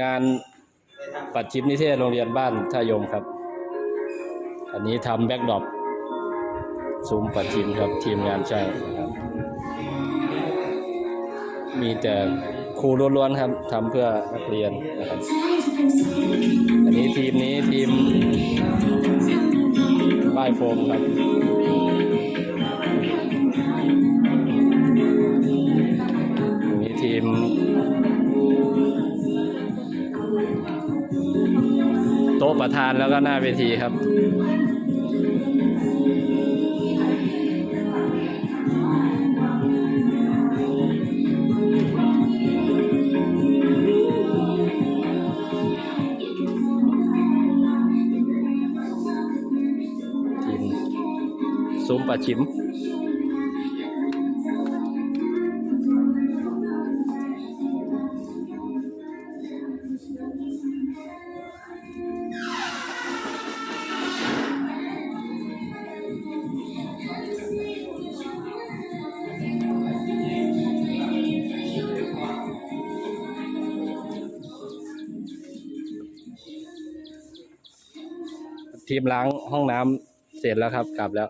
งานปัดชิมนิเทศโรงเรียนบ้านท่ายมครับ อันนี้ทำแบ็กดรอปซุ้มปัดชิมครับทีมงานช่างนะครับ มีแต่ครูล้วนๆครับทำเพื่อนักเรียนนะครับ อันนี้ทีมนี้ทีมบ้ายโฟมครับ โต๊ะประธานแล้วก็หน้าเวทีครับซุ้มปลาชิม ทีมล้างห้องน้ำเสร็จแล้วครับ กลับแล้ว